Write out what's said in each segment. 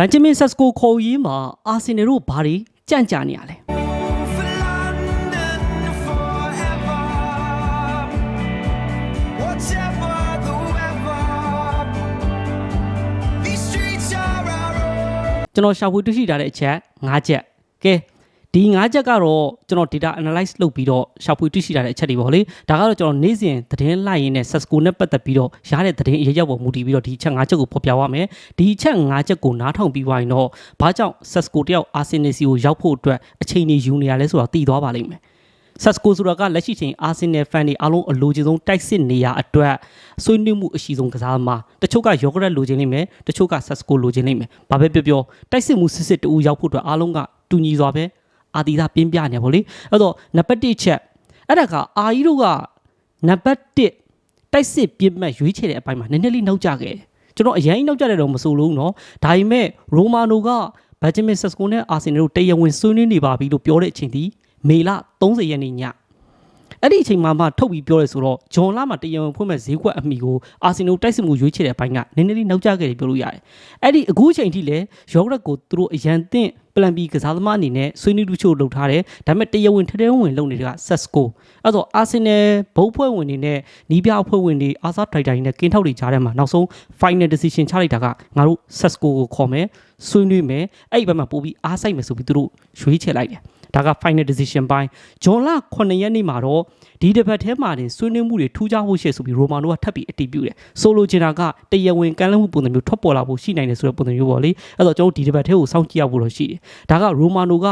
ဘန်ဂျမင်ဆက်စကိုခေါ်ရေးမှာအာဆင်နယ်တို့ဘာတွေကြန့်ကြာနေရလဲ For London forever, whatever the weather. These streets are our own. ကျွန်တော်ရှာဖွေတွေ့ရှိထားတဲ့အချက်၅ချက်ကဲ ဒီ၅ချက်ကတော့ကျွန်တော် data analyze လုပ်ပြီးတော့ရှာဖွေတွေ့ရှိထားတဲ့အချက်တွေပေါ့လေဒါကတော့ကျွန်တော်နေ့စဉ်သတင်းလိုက်ရင်းနဲ့ Sasco နဲ့ပတ်သက်ပြီးတော့ရတဲ့သတင်းအရေးရောက်ပေါ်မူတည်ပြီးတော့ဒီချက်၅ချက်ကိုဖော်ပြရမယ်ဒီချက်၅ချက်ကိုနားထောင်ပြီးသွားရင်တော့ဘာကြောင့် Sasco တယောက် Arsenal စီကိုရောက်ဖို့အတွက်အချိန်ကြီးယူနေရလဲဆိုတာသိသွားပါလိမ့်မယ်ဆက်စကိုဆိုတာကလက်ရှိချိန်အာဆင်နယ်ဖန်တွေအားလုံးအလိုချင်ဆုံးတိုက်စစ်နေရအတွက်ဆွေးနွေးမှုအရှိဆုံးကစားသမားတချို့ကယောဂရက်လိုချင်နေမယ်တချို့ကဆက်စကိုလိုချင်နေမယ်ဘာပဲပြောပြောတိုက်စစ်မှုစစ်စစ်တူရောက်ဖို့အတွက်အားလုံးကတူညီစွာပဲ အာတီသာပြင်းပြနေပါလေအဲ့တော့နံပါတ်1ချက်အဲ့ဒါကအာကြီးတို့ကနံပါတ်1တိုက်စစ်ပြင်းမဲ့ရွေးချယ်တဲ့အပိုင်းမှာနည်းနည်းလေးနောက်ကျခဲ့တယ်ကျွန်တော်အရင်နောက်ကျတဲ့တော့မဆိုလို့နော်ဒါပေမဲ့ရိုမာနိုကဘတ်ဂျမင်ဆက်စကိုနဲ့အာဆင်နယ်တို့တရားဝင်ဆွေးနွေးနေပါပြီလို့ပြောတဲ့အချိန်ဒီမေလ30ရက်နေ့ည အဲ့ဒီအချိန်မှာမှထုတ်ပြီးပြောရဲဆိုတော့ဂျွန်လာမှာတရားဝင်ဖွင့်မဲ့ဈေးကွက်အမိကိုအာဆင်နယ်တိုက်စစ်မှုရွေးချယ်တဲ့အပိုင်းကနည်းနည်းလေးနောက်ကျခဲ့တယ်ပြောလို့ရတယ်။အဲ့ဒီအခုအချိန်ထိလည်းယောဂရက်ကိုသူတို့အရန်သင့်ပလန်ဘီကစားသမားအနေနဲ့ဆွေးနွေးတူချို့လုပ်ထားတယ်။ဒါပေမဲ့တရားဝင်ထဲထဲဝင်လုပ်နေတာကဆက်စကိုအဲ့တော့အာဆင်နယ်ဘုတ်ဖွဲ့ဝင်တွေနဲ့နီးပြအဖွဲ့ဝင်တွေအာဆာဒရိုက်တာတွေနဲ့ကင်းထောက်တွေကြားထဲမှာနောက်ဆုံး final decision ချလိုက်တာကငါတို့ဆက်စကိုကိုခေါ်မယ်ဆွေးနွေးမယ်အဲ့ဒီဘက်မှာပို့ပြီးအားဆိုင်မယ်ဆိုပြီးသူတို့ရွေးချယ်လိုက်တယ်။ ဒါက final decision ပိုင်းဂျွန်လ9ရက်နေ့မှာတော့ဒီတစ်ပတ်ထဲမှာတင်ဆွေးနွေးမှုတွေထူးခြားဖို့ရှိဆိုပြီးရိုမာနိုကထပ်ပြီးအတည်ပြုတယ်ဆိုလိုချင်တာကတရားဝင်ကမ်းလှမ်းမှုပုံစံမျိုးထွက်ပေါ်လာဖို့ရှိနိုင်တယ်ဆိုတဲ့ပုံစံမျိုးပေါ့လေအဲ့တော့ကျွန်တော်တို့ဒီတစ်ပတ်ထဲကိုစောင့်ကြည့်ရဖို့လို့ရှိတယ်ဒါကရိုမာနိုက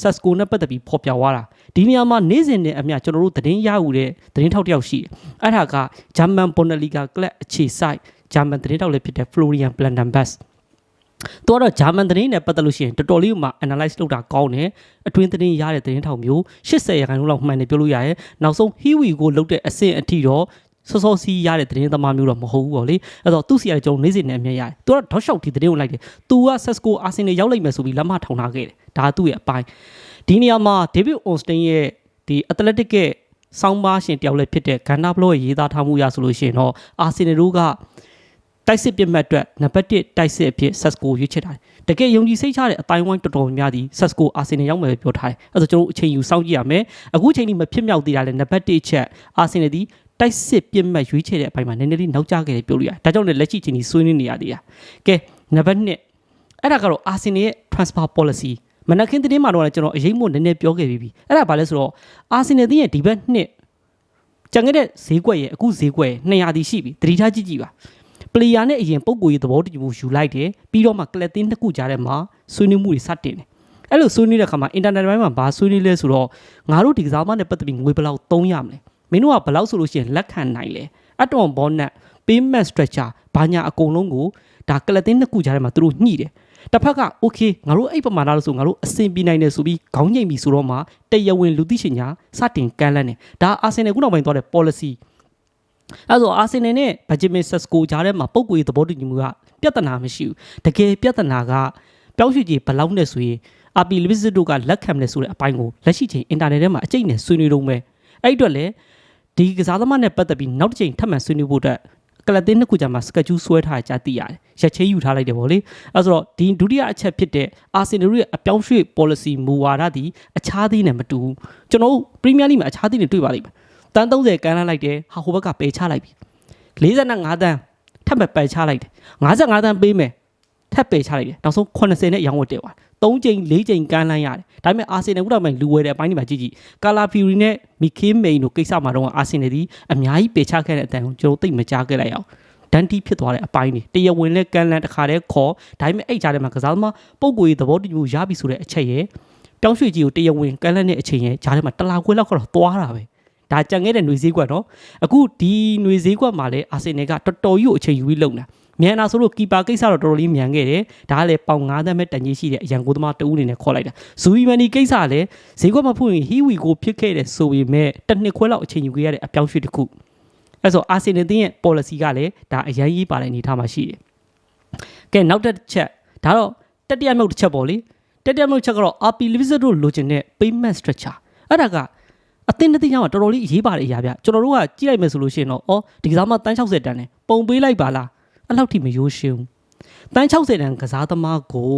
ဆက်စကိုနဲ့ပတ်သက်ပြီးဖော်ပြသွားတာဒီနေရာမှာနေ့စဉ်နဲ့အမျှကျွန်တော်တို့သတင်းရယူတဲ့သတင်းထောက်တစ်ယောက်ရှိတယ်အဲ့ဒါကဂျာမန်ဘွန်ဒလီဂါကလပ်အခြေစိုက်ဂျာမန်သတင်းထောက်လည်းဖြစ်တဲ့ Florian Blandenbach သူကတော့ဂျာမန်သတင်းနဲ့ပတ်သက်လို့ရှိရင်တော်တော်လေးမှ analyze လုပ်တာကောင်းတယ်အတွင်းသတင်းရတဲ့သတင်းထောက်မျိုး80ရာခိုင်နှုန်းလောက်မှန်တယ်ပြောလို့ရတယ်နောက်ဆုံး Hiwi ကိုလုတ်တဲ့အဆင့်အထိတော့စောစောစီးရတဲ့သတင်းသမားမျိုးတော့မဟုတ်ဘူးပေါ့လေအဲ့တော့သူ့စီရတယ်ကျွန်တော်နေ့စဉ်နဲ့အမြဲရတယ်သူကတောက်လျှောက်ဒီသတင်းကိုလိုက်တယ်သူက Sesco Arsenal ရောက်လိုက်မယ်ဆိုပြီးလက်မထောင်ထားခဲ့တယ်ဒါကသူ့ရဲ့အပိုင်းဒီနေရာမှာ David Ornstein ရဲ့ဒီ Athletic ရဲ့ဆောင်းပါးရှင်တယောက်လည်းဖြစ်တဲ့ Ganda Blow ရဲ့ရေးသားထားမှုရဆိုလို့ရှိရင်တော့ Arsenal တို့က တိုက်စစ်ပြစ်မှတ်အတွက်နံပါတ်1တိုက်စစ်အဖြစ် Sasco ရွေးချယ်ထားတယ်။တကယ်ယုံကြည်စိတ်ချတဲ့အတိုင်းဝိုင်းတော်တော်များများဒီ Sasco Arsenal ရောက်မယ်ပြောထားတယ်။အဲဒါဆိုကျွန်တော်တို့အချိန်ယူစောင့်ကြည့်ရမယ်။အခုချိန်ကြီးမဖြစ်မြောက်သေးတာလဲနံပါတ်1ချက် Arsenal ဒီတိုက်စစ်ပြစ်မှတ်ရွေးချယ်တဲ့အပိုင်းမှာနည်းနည်းလေးနောက်ကျခဲ့တယ်ပြောလို့ရတယ်။ဒါကြောင့်လည်းလက်ရှိချိန်ကြီးဆွေးနွေးနေရသေးတာ။ကဲနံပါတ်2အဲ့ဒါကတော့ Arsenal ရဲ့ transfer policy မနက်ခင်းသတင်းမှာတော့လည်းကျွန်တော်အရေးမို့နည်းနည်းပြောခဲ့ပြီးပြီ။အဲ့ဒါဘာလဲဆိုတော့ Arsenal တင်းရဲ့ဒီဘက်နှစ်ကျန်ခဲ့တဲ့ဈေးကွက်ရဲ့အခုဈေးကွက်ရဲ့200တီရှိပြီ။တတိထားကြည့်ကြည့်ပါ။ ပလေယာနဲ့အရင်ပုံကိုရေးသဘောတူမှုယူလိုက်တယ်ပြီးတော့မှကလပ်တင်းတစ်ခုကြားထဲမှာဆွေးနွေးမှုတွေစတင်တယ်အဲ့လိုဆွေးနွေးတဲ့အခါမှာ internet ဘိုင်းမှာဘာဆွေးနွေးလဲဆိုတော့ငါတို့ဒီကစားမနဲ့ပတ်သက်ပြီးငွေဘယ်လောက်သုံးရမလဲမင်းတို့ကဘယ်လောက်ဆိုလို့ရှိရင်လက်ခံနိုင်လဲအတွန်ဘောနက် payment structure ဘာညာအကုန်လုံးကိုဒါကလပ်တင်းတစ်ခုကြားထဲမှာသူတို့ညှိတယ်တစ်ဖက်က okay ငါတို့အဲ့ပမာဏလို့ဆိုငါတို့အဆင်ပြေနိုင်တယ်ဆိုပြီးခေါင်းငိမ့်ပြီဆိုတော့မှတရားဝင်လူသိရှင်ညာစတင်ကမ်းလှမ်းတယ်ဒါအာဆင်နယ်ခုနောက်ပိုင်းသွားတဲ့ policy အဲ့ဆိုအာဆင်နယ်နဲ့ဘတ်ဂျမင်ဆက်စကိုကြားထဲမှာပုံကိုယ်သဘောတူညီမှုကပြဿနာမရှိဘူးတကယ်ပြဿနာကပြောင်းရွှေ့ကြီးဘယ်လောက်နဲ့ဆိုရင်အာပီလစ်စစ်တို့ကလက်ခံတယ်ဆိုတဲ့အပိုင်းကိုလက်ရှိချိန်အင်တာနက်ထဲမှာအကျိတ်နဲ့ဆွေးနွေးတော့မယ်အဲ့အတွက်လည်းဒီကစားသမားနဲ့ပတ်သက်ပြီးနောက်တစ်ချိန်ထပ်မံဆွေးနွေးဖို့အတွက်ကလပ်တင်းနှစ်ခုကြာမှာစကက်ဂျူးဆွဲထားကြသိရတယ်ရက်ချေးယူထားလိုက်တယ်ဗောလေအဲဆိုတော့ဒီဒုတိယအချက်ဖြစ်တဲ့အာဆင်နယ်ရဲ့အပြောင်းရွှေ့ policy မူဝါဒဒီအခြားသေးနဲ့မတူဘူးကျွန်တော်တို့ Premier League မှာအခြားသေးနဲ့တွေ့ပါလိမ့်မယ် တန်း30ကမ်းလှမ်းလိုက်တယ်ဟာဟိုဘက်ကပယ်ချလိုက်ပြီ45တန်းထပ်ပဲပယ်ချလိုက်တယ်55တန်းပေးမယ်ထပ်ပယ်ချလိုက်တယ်နောက်ဆုံး80နဲ့ရောင်းဝတ်တယ်ပါ3ချိန်4ချိန်ကမ်းလှမ်းရတယ်ဒါပေမဲ့အာဆင်နယ်ခုတော့မှလူဝဲတဲ့အပိုင်းတွေမှာကြည့်ကြည့်ကာလာဖီရီနဲ့မီခေးမိန်တို့ကိစ္စမှာတော့အာဆင်နယ်ဒီအများကြီးပယ်ချခဲ့တဲ့အတန်ကိုကျွန်တော်သိပ်မကြားခဲ့လိုက်အောင်ဒန်တီဖြစ်သွားတဲ့အပိုင်းတွေတရားဝင်နဲ့ကန်လန်တစ်ခါတည်းခေါ်ဒါပေမဲ့အဲ့ကြားထဲမှာကစားသမားပုံကိုယ်ရေးသဘောတူမှုရပြီဆိုတဲ့အချက်ရဲ့ပြောင်းရွှေ့ကြီးကိုတရားဝင်ကန်လန်တဲ့အချိန်ရဲ့ကြားထဲမှာတလာခွဲလောက်ကတော့သွားတာပဲ ဒါကြံခဲ့တဲ့ຫນွေစည်းကွက်နော်အခုဒီຫນွေစည်းကွက်မှာလည်းအာဆင်နယ်ကတော်တော်ကြီးကိုအချိန်ယူပြီးလုံတာမြန်နာဆိုလို့ကီပါကိစ္စတော့တော်တော်လေးမြန်ခဲ့တယ်ဒါကလည်းပေါင်9သန်းပဲတန်ကြီးရှိတဲ့အရန်ကိုသမားတဦးအနေနဲ့ခေါ်လိုက်တာဇူဝီမန်ဒီကိစ္စလည်းဈေးကွက်မဖွင့်ရင်ဟီဝီကိုဖြစ်ခဲ့တဲ့ဆိုပေမဲ့တစ်နှစ်ခွဲလောက်အချိန်ယူခဲ့ရတဲ့အပြောင်းရွှေ့တစ်ခုအဲဆိုအာဆင်နယ်တင်းရဲ့ policy ကလည်းဒါအရင်ရေးပါတဲ့အနေအထားမှာရှိတယ်ကဲနောက်တစ်ချက်ဒါတော့တတိယမြောက်တစ်ချက်ပေါ့လေတတိယမြောက်ချက်ကတော့ RP Limited တို့လိုချင်တဲ့ payment structure အဲ့ဒါက အသင်းတစ်သင်းကြောင့်တော်တော်လေးအရေးပါတဲ့အရာဗျကျွန်တော်တို့ကကြည့်လိုက်မယ်ဆိုလို့ရှိရင်တော့အော်ဒီကစားမတန်း60တန်းနဲ့ပုံပေးလိုက်ပါလားအဲ့လောက်ထိမရိုးရှင်းဘူးတန်း60တန်းကစားသမားကို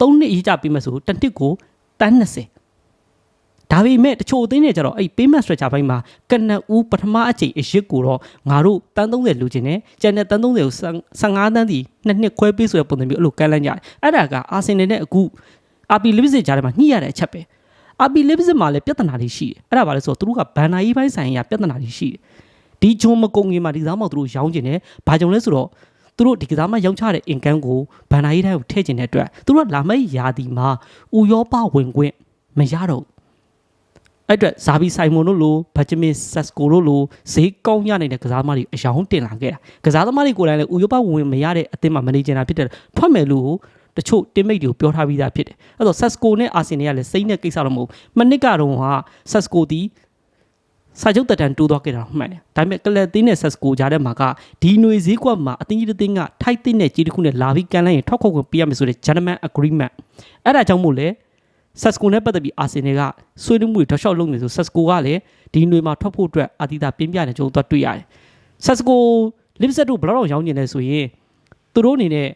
3နှစ်ရေးကြပေးမယ်ဆိုတစ်နှစ်ကိုတန်း20ဒါပေမဲ့တချို့အသင်းတွေကျတော့အဲ့ payment structure ဘိုင်းမှာကနဦးပထမအချိန်အရစ်ကိုတော့ငါတို့တန်း30လိုချင်တယ်ကျန်တဲ့တန်း30ကို15တန်းစီနှစ်နှစ်ခွဲပေးဆိုတဲ့ပုံစံမျိုးအဲ့လိုကမ်းလှမ်းကြတယ်အဲ့ဒါကအာဆင်နယ်နဲ့အခု RB Leipzig ကြားထဲမှာညှိရတဲ့အချက်ပဲ RB Leipzig မှာလည်းပြဿနာတွေရှိတယ်အဲ့ဒါဘာလဲဆိုတော့သူတို့ကဘန်နာကြီးပိုင်းဆိုင်ရာပြဿနာတွေရှိတယ်ဒီဂျွန်မကုံကြီးမှာဒီကစားမောက်သူတို့ရောင်းကျင်တယ်ဘာကြောင့်လဲဆိုတော့သူတို့ဒီကစားမရောင်းချတဲ့ income ကိုဘန်နာကြီးတိုင်းကိုထည့်ကျင်တဲ့အတွက်သူတို့ကလာမယ့်ယာတီမှာဥရောပဝင်ခွင့်မရတော့ဘူးအဲ့အတွက်ဇာဘီဆိုင်မွန်တို့လိုဘတ်ဂျမင်ဆက်စကိုတို့လိုဈေးကောင်းရနေတဲ့ကစားသမားတွေအယောင်တင်လာခဲ့တာကစားသမားတွေကိုယ်တိုင်လည်းဥရောပဝင်မရတဲ့အသင်းမှာမနေချင်တာဖြစ်တဲ့ထွက်မယ်လို့ တချို့တင်မိတ်တွေကိုပြောထားပြီးသားဖြစ်တယ်အဲ့တော့ဆက်စကိုနဲ့အာဆင်နယ်ကလည်းစိမ့်တဲ့ကိစ္စတော့မဟုတ်ဘူးမနစ်ကတော့ဟာဆက်စကိုတီစာချုပ်တက်တန်တိုးသွားခဲ့တာမှန်တယ်ဒါပေမဲ့ကလပ်သင်းနဲ့ဆက်စကိုကြားထဲမှာကဒီຫນွေဈေးကွက်မှာအသင်းကြီးတစ်သင်းကထိုက်တဲ့နဲ့ကြီးတစ်ခုနဲ့လာပြီးကန်လိုက်ရင်ထောက်ခုတ်ခွင့်ပေးရမယ်ဆိုတဲ့ gentleman agreement အဲ့ဒါကြောင့်မို့လဲ ဆက်စကိုနဲ့ပတ်သက်ပြီးအာဆင်နယ်ကဆွေးနွေးမှုတွေတောက်လျှောက်လုပ်နေဆိုဆက်စကိုကလည်းဒီຫນွေမှာထွက်ဖို့အတွက်အာတီတာပြင်းပြနေကြုံသွားတွေ့ရတယ်ဆက်စကိုလစ်ဆက်တို့ဘယ်တော့ရောင်းနေလဲဆိုရင်သူတို့အနေနဲ့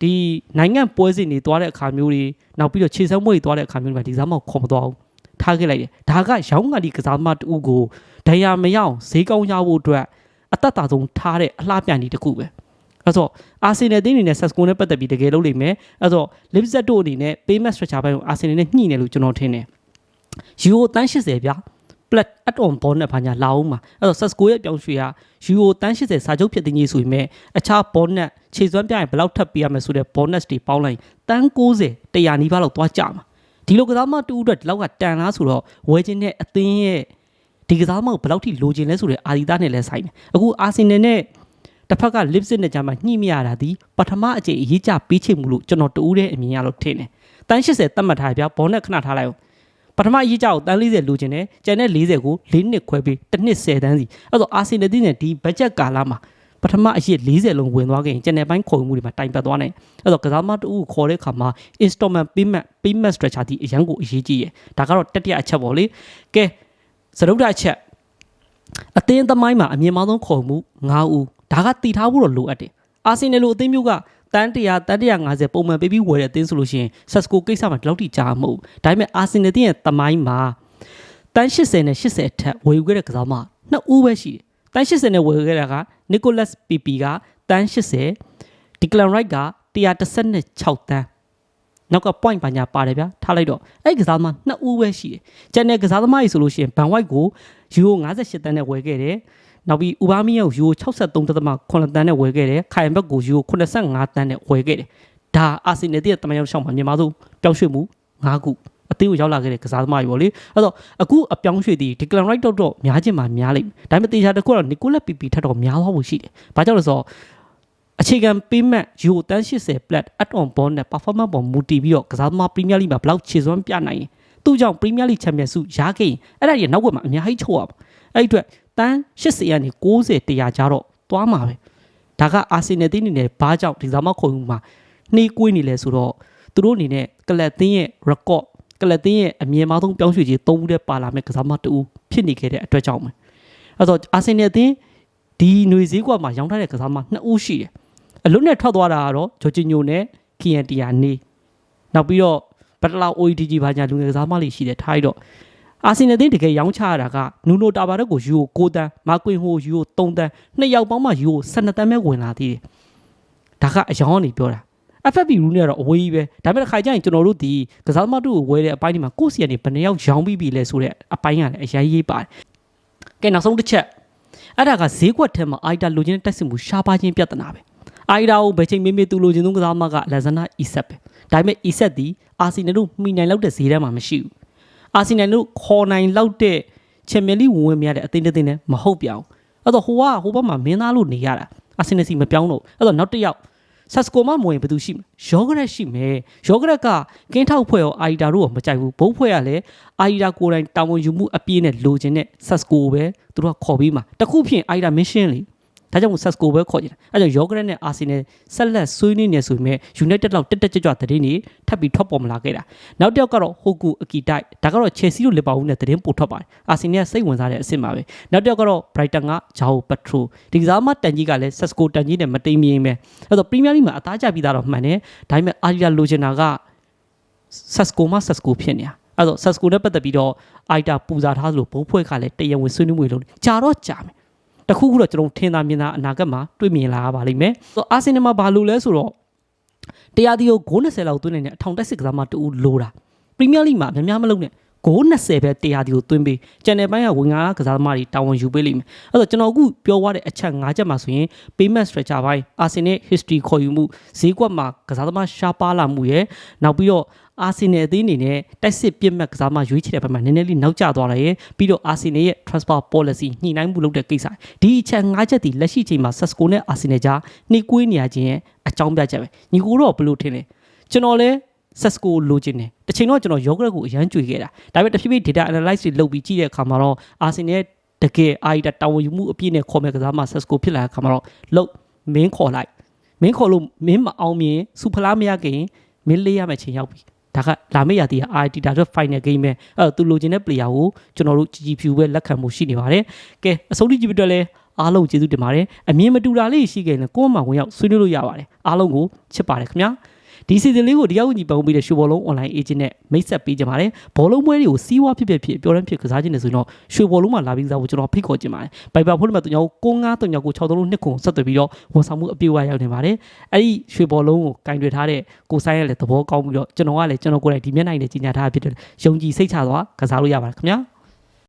ဒီနိုင်ငံပွဲစဉ်တွေသွားတဲ့အခါမျိုးတွေနောက်ပြီးတော့ခြေစမ်းပွဲတွေသွားတဲ့အခါမျိုးတွေမှာဒီစားမောက်ခေါ်မသွားဘူးထားခဲ့လိုက်တယ်ဒါကရောင်းကန်ဒီကစားသမားတူကိုဒဏ်ရာမရောက်ဈေးကောင်းရဖို့အတွက်အသက်တာဆုံးထားတဲ့အလှပြန်ဒီတစ်ခုပဲအဲ့တော့အာဆင်နယ်တင်းအနေနဲ့ဆက်စကိုနဲ့ပတ်သက်ပြီးတကယ်လုပ်လိမ့်မယ်အဲ့တော့လစ်ဇက်တို့အနေနဲ့ payment structure ဘက်ကိုအာဆင်နယ်နဲ့ညှိနေလို့ကျွန်တော်ထင်တယ်ယူရိုတန်း80ဗျာ plat add on bond နဲ့ဘာညာလာအောင်မှာအဲ့တော့ Sasco ရဲ့ပြောင်းရွှေ့ကယူရိုတန်း80စာချုပ်ဖြစ်တဲ့ကြီးဆိုရင်အခြား bond နဲ့ခြေစွမ်းပြရင်ဘယ်လောက်ထပ်ပေးရမယ်ဆိုတဲ့ bonus တွေပေါင်းလိုက်တန်း90 100နီးပါးလောက်သွားကြမှာဒီလိုကစားမတူအတွက်ဒီလောက်ကတန်လားဆိုတော့ဝယ်ခြင်းနဲ့အသင်းရဲ့ဒီကစားမကိုဘယ်လောက်ထိလိုချင်လဲဆိုတဲ့အာဒီတာနဲ့လဲဆိုင်တယ်အခုအာဆင်နယ်နဲ့တစ်ဖက်က Lipsit နဲ့ကြာမှညှိမရတာဒီပထမအကြိမ်အရေးကြပေးချင်မှုလို့ကျွန်တော်တူးတဲ့အမြင်ရလို့ထင်တယ်တန်း80တတ်မှတ်ထားပြဘောနဲ့ခဏထားလိုက်အောင် ပထမအရေးကြကိုတန်း40လိုချင်တယ်ကျန်တဲ့40ကို၄နှစ်ခွဲပြီးတစ်နှစ်10တန်းစီအဲ့တော့အာဆင်နယ်တင်းနဲ့ဒီဘတ်ဂျက်ကာလမှာပထမအရေး40လုံးဝင်သွားခဲ့ရင်ကျန်တဲ့ဘိုင်းခေါ်မှုတွေမှာတိုင်ပတ်သွားနိုင်အဲ့တော့ကစားမတူကိုခေါ်တဲ့အခါမှာ installment payment payment structure ဒီအရန်ကိုအရေးကြီးရယ်ဒါကတော့တတိယအချက်ပေါ့လေကဲစရုပ်တဲ့အချက်အသင်းသမိုင်းမှာအမြင့်မားဆုံးခေါ်မှု9ဦးဒါကတည်ထားဖို့တော့လိုအပ်တယ်အာဆင်နယ်လိုအသင်းမျိုးက တန်း100တန်း150ပုံမှန်ပေးပြီးဝယ်တဲ့အသင်းဆိုလို့ရှိရင်ဆက်စကိုကိစ္စမှာဒီလောက်ထိကြားမဟုတ်ဘူးဒါပေမဲ့အာဆင်နယ်တင်းရဲ့သမိုင်းမှာတန်း80နဲ့80အထက်ဝယ်ယူခဲ့တဲ့ကစားမနှစ်ဦးပဲရှိတယ်တန်း80နဲ့ဝယ်ယူခဲ့တာကနီကိုလတ်ပီပီကတန်း80ဒီကလန်ရိုက်က136တန်းနောက်က point ပါညာပါတယ်ဗျာထားလိုက်တော့အဲ့ဒီကစားသမားနှစ်ဦးပဲရှိတယ်။ကျန်တဲ့ကစားသမားကြီးဆိုလို့ရှိရင်ဘန်ဝိုက်ကိုယူရို58တန်းနဲ့ဝယ်ခဲ့တယ်။ နောက်ပြီးဥဘာမီယောကိုယူရို63.8တန်းနဲ့ဝယ်ခဲ့တယ်။ခိုင်ဘက်ကိုယူရို85တန်းနဲ့ဝယ်ခဲ့တယ်။ဒါအာဆင်နယ်ရဲ့တမန်ရောက်ရှောင်းမှာမြန်မာဆုံးပြောင်းရွှေ့မှု၅ခုအသေးကိုရောက်လာခဲ့တဲ့ကစားသမားကြီးပေါ့လေအဲ့တော့အခုအပြောင်းရွှေ့သည်ဒီကလန်ရိုက်တော့တော့များချင်းမှာများလိမ့်မယ်ဒါပေမဲ့တေချာတစ်ခုကတော့နီကိုလက်ပီပီထက်တော့များသွားဖို့ရှိတယ်ဘာကြောင့်လဲဆိုတော့အခြေခံ payment ယူတန်း80 plat add on bond နဲ့ performance ပေါ်မူတည်ပြီးတော့ကစားသမား Premier League မှာဘယ်လောက်ခြေစွမ်းပြနိုင်ရင်သူ့ကြောင့် Premier League Champion ဆုရခဲ့ရင်အဲ့ဒါကြီးနောက်ွယ်မှာအများကြီးချုပ်ရပါအဲ့ဒီအတွက် တန်း80ကနေ90 100ကြားတော့သွားမှာပဲဒါကအာဆင်နယ်တင်းနေနဲ့ဘာကြောင့်ဒီဇာမခုံမှာနှေးကွေးနေလဲဆိုတော့သူတို့အနေနဲ့ကလပ်တင်းရဲ့ record ကလပ်တင်းရဲ့အမြင်မားဆုံးပြောင်းရွှေ့ခြင်း၃ဦးတည်းပါလာမဲ့ကစားမတူဖြစ်နေခဲ့တဲ့အတွက်ကြောင့်ပဲအဲ့တော့အာဆင်နယ်အသင်းဒီຫນွေစည်းကွက်မှာရောင်းထားတဲ့ကစားမနှစ်ဦးရှိတယ်အလွတ်နဲ့ထွက်သွားတာကတော့ဂျော်ဂျီညိုနဲ့ကီယန်တီယာနေနောက်ပြီးတော့ဘတ်တလာ OEDG ဘာညာလူငယ်ကစားမလေးရှိတယ်ထားရတော့ အာဆင်နယ်အသင်းတကယ်ရောင်းချရတာကနူနိုတာဘာရက်ကိုယူကို6တန်းမာကွင်ဟိုယူကို3တန်းနှစ်ယောက်ပေါင်းမှယူကို12တန်းပဲဝင်လာသေးတယ်ဒါကအယောင်ကနေပြောတာ FFP rule နဲ့တော့အဝေးကြီးပဲဒါပေမဲ့တစ်ခါကျရင်ကျွန်တော်တို့ဒီကစားသမားတို့ကိုဝယ်တဲ့အပိုင်းဒီမှာကိုယ့်စီကနေဘယ်နှစ်ယောက်ရောင်းပြီးပြီလဲဆိုတဲ့အပိုင်းကလည်းအရင်ရေးပါတယ်ကဲနောက်ဆုံးတစ်ချက်အဲ့ဒါကဈေးကွက်ထဲမှာအိုက်တာလိုချင်တဲ့တက်စစ်မှုရှားပါခြင်းပြဿနာပဲအိုက်တာကိုဘယ်ချိန်မေးမေးသူလိုချင်ဆုံးကစားသမားကလက်ဇနာအီဆက်ပဲဒါပေမဲ့အီဆက်ဒီအာဆီနယ်တို့မှီနိုင်လောက်တဲ့ဈေးထဲမှာမရှိဘူး အာဆီနယ်တို့ခေါ်နိုင်လောက်တဲ့ချန်ပီယံလိဝင်ဝင်မရတဲ့အသင်းတစ်သင်းနဲ့မဟုတ်ပြောင်းအဲ့တော့ဟိုကဟိုဘက်မှာမင်းသားလို့နေရတာအာဆီနယ်စီမပြောင်းတော့အဲ့တော့နောက်တစ်ယောက်ဆက်စကိုမမဝင်ဘယ်သူရှိမလဲယောဂရက်ရှိမယ်ယောဂရက်ကကင်းထောက်ဖွဲ့ရောအာရီတာတို့ကမကြိုက်ဘူးဘုတ်ဖွဲ့ကလည်းအာရီတာကိုယ်တိုင်တာဝန်ယူမှုအပြည့်နဲ့လိုချင်တဲ့ဆက်စကိုပဲသူတို့ကခေါ်ပြီးမှတခုဖြင့်အာရီတာမင်းရှင်းလေ ဒါကြောင့်မို့ Sasco ပဲခေါ်ကြတယ်အဲဒါကြောင့် Yogret နဲ့ Arsenal ဆက်လက်ဆွေးနွေးနေဆိုပေမဲ့ United လောက်တက်တက်ကြွကြွသတင်းတွေထပ်ပြီးထွက်ပေါ်မလာခဲ့တာနောက်တစ်ယောက်ကတော့ Hoku Akitai ဒါကတော့ Chelsea တို့ Liverpool နဲ့သတင်းပို့ထွက်ပါတယ် Arsenal ကစိတ်ဝင်စားတဲ့အဆင့်ပါပဲနောက်တစ်ယောက်ကတော့ Brighton က Jao Petro ဒီကစားမတန်ကြီးကလည်း Sasco တန်ကြီးနဲ့မတိမ်မြင်ပဲအဲ့တော့ Premier League မှာအသားကျပြီးသားတော့မှန်တယ်ဒါပေမဲ့ Aria လိုချင်တာက Sasco မှ Sasco ဖြစ်နေတာအဲ့တော့ Sasco နဲ့ပတ်သက်ပြီးတော့ Aita ပူဇာထားသလိုဘုံဖွဲ့ကလည်းတရားဝင်ဆွေးနွေးမှုတွေလုပ်တယ်ကြာတော့ကြာမယ် တခုခုတော့ကျွန်တော်ထင်သာမြင်သာအနာဂတ်မှာတွေ့မြင်လာရပါလိမ့်မယ်ဆိုတော့ Arsenal မှာဘာလို့လဲဆိုတော့တရားဒီကိုဂိုး20လောက်သွင်းနေတဲ့အထောင်တက်စစ်ကစားမတူလိုတာ Premier League မှာအများများမလုပ်နဲ့ဂိုး20ပဲတရားဒီကိုသွင်းပေး channel ပိုင်းကဝင်ငါကစားသမားတွေတာဝန်ယူပေးလိမ့်မယ်အဲ့တော့ကျွန်တော်အခုပြောသွားတဲ့အချက်၅ချက်မှာဆိုရင် payment structure ပိုင်း Arsenal history ခေါ်ယူမှုဈေးကွက်မှာကစားသမားရှားပါလာမှုရယ်နောက်ပြီးတော့ အာဆင်နယ်အသင်းအနေနဲ့တိုက်စစ်ပြစ်မှတ်ကစားမရွေးချယ်တဲ့ဘက်မှာနည်းနည်းလေးနောက်ကျသွားတယ်ရယ်ပြီးတော့အာဆင်နယ်ရဲ့ transfer policy ညှိနှိုင်းမှုလုပ်တဲ့ကိစ္စဒီအချက်၅ချက်ဒီလက်ရှိချိန်မှာ Sasco နဲ့အာဆင်နယ်ကြားနှိကွေးနေရခြင်းရဲ့အကြောင်းပြချက်ပဲညီကိုတော့ဘယ်လိုထင်လဲကျွန်တော်လည်း Sasco လိုချင်တယ်တစ်ချိန်တော့ကျွန်တော် Yogurt ကိုအရန်ကြွေခဲ့တာဒါပေမဲ့တဖြည်းဖြည်း data analysis တွေလုပ်ပြီးကြည့်တဲ့အခါမှာတော့ Arsenal ရဲ့တကယ်အာရီတာတာဝန်ယူမှုအပြည့်နဲ့ခေါ်မဲ့ကစားမှာ Sasco ဖြစ်လာတဲ့အခါမှာတော့လုတ်မင်းခေါ်လိုက်မင်းခေါ်လို့မင်းမအောင်မြင်စူဖလားမရခင်မင်းလေးရမယ့်ချိန်ရောက်ပြီ ဒါကလာမယ့်ရာသီက IT ဒါတော့ final game ပဲအဲ့တော့သူလိုချင်တဲ့ player ကိုကျွန်တော်တို့ GG ပဲလက်ခံမှုရှိနေပါတယ်ကဲအဆုံးထိကြည့်ပြီးတော့လဲအားလုံးကျေးဇူးတင်ပါတယ်အမြင်မတူတာလေးရှိခဲ့ရင်ကိုယ့်မှာဝင်ရောက်ဆွေးနွေးလို့ရပါတယ်အားလုံးကိုချစ်ပါတယ်ခင်ဗျာ ဒီစီဇန်လေးကိုတရားဝင်ကြီးပန်ပေးတဲ့ရှူဘောလုံး online agent နဲ့မိတ်ဆက်ပေးကြပါတယ်ဘောလုံးပွဲတွေကိုစီးဝါဖြစ်ဖြစ်ဖြစ်ပြောရမ်းဖြစ်ကစားခြင်းနဲ့ဆိုရင်တော့ရှူဘောလုံးမှာလာပြီးကစားဖို့ကျွန်တော်ဖိတ်ခေါ်ခြင်းပါတယ်ဘိုင်ဘာဖုန်းနံပါတ်3 9 9 3 9 6 3 2ခုဆက်သွယ်ပြီးတော့ဝန်ဆောင်မှုအပြည့်အဝရောက်နေပါတယ်အဲ့ဒီရွှေဘောလုံးကိုကင်တွယ်ထားတဲ့ကိုဆိုင်ရလည်းသဘောကောင်းပြီးတော့ကျွန်တော်ကလည်းကျွန်တော်ကိုယ်တိုင်ဒီမျက်နှာနဲ့ကြီးညာထားတာဖြစ်တယ်ယုံကြည်စိတ်ချစွာကစားလို့ရပါတယ်ခင်ဗျာ